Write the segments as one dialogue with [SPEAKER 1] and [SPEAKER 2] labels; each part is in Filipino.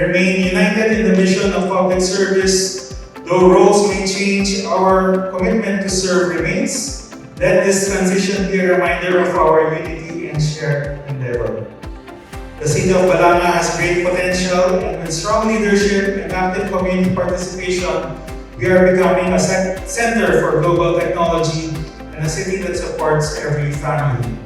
[SPEAKER 1] remain united in the mission of public service. Though roles may change, our commitment to serve remains. Let this transition be a reminder of our unity and shared endeavor. The city of Balanga has great potential and with strong leadership and active community participation, we are becoming a center for global technology and a city that supports every family.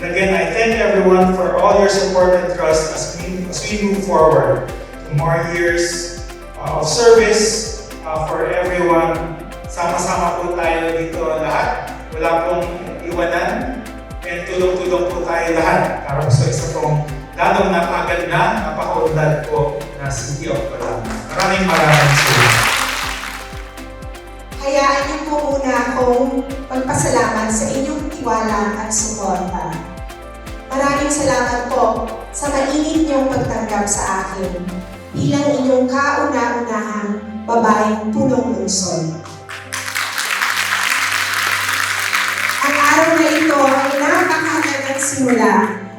[SPEAKER 1] And again, I thank everyone for all your support and trust as we, as we move forward to more years uh, of service uh, for everyone. Sama-sama po tayo dito lahat. Wala pong iwanan. And tulong-tulong po tayo lahat para sa isa pong lalong napaganda, napakaunlad po na City of Balanga. Maraming maraming salamat.
[SPEAKER 2] Hayaan niyo po muna akong magpasalamat sa inyong tiwala at suporta. Maraming salamat po sa mainit niyong pagtanggap sa akin bilang inyong kauna-unahang babaeng punong lungsod. Ang araw na ito ay napakahalagang simula,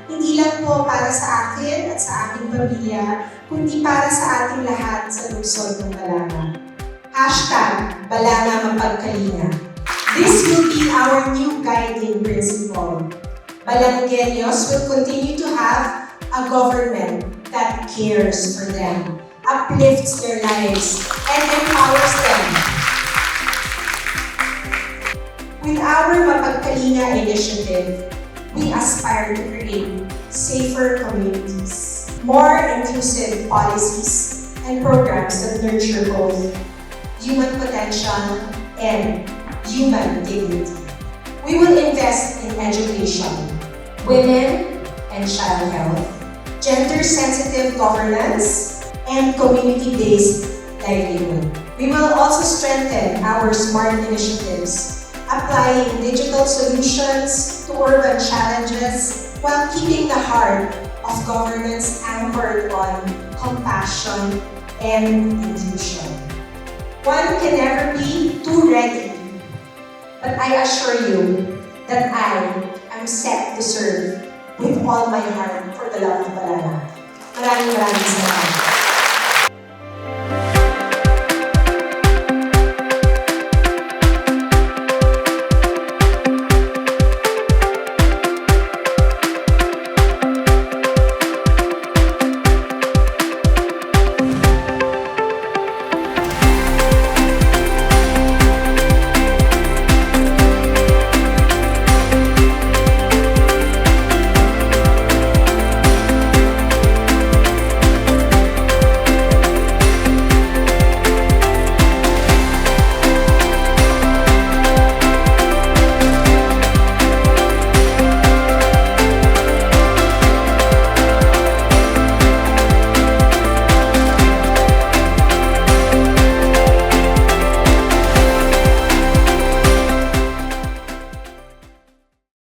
[SPEAKER 2] hindi lang po para sa akin at sa aking pamilya, kundi para sa ating lahat sa lungsod ng Balanga. Hashtag Balanga Mapagkalinga. This will be our new guiding principle. Balangueños will continue to have a government that cares for them, uplifts their lives, and empowers them. With our Mapagkalinga initiative, we aspire to create safer communities, more inclusive policies, and programs that nurture both human potential, and human dignity. We will invest in education, women and child health, gender-sensitive governance, and community-based livelihood. We will also strengthen our smart initiatives, applying digital solutions to urban challenges while keeping the heart of governance anchored on compassion and inclusion. One can never be too ready. But I assure you that I am set to serve with all my heart for the love of Balana. Maraming maraming salamat.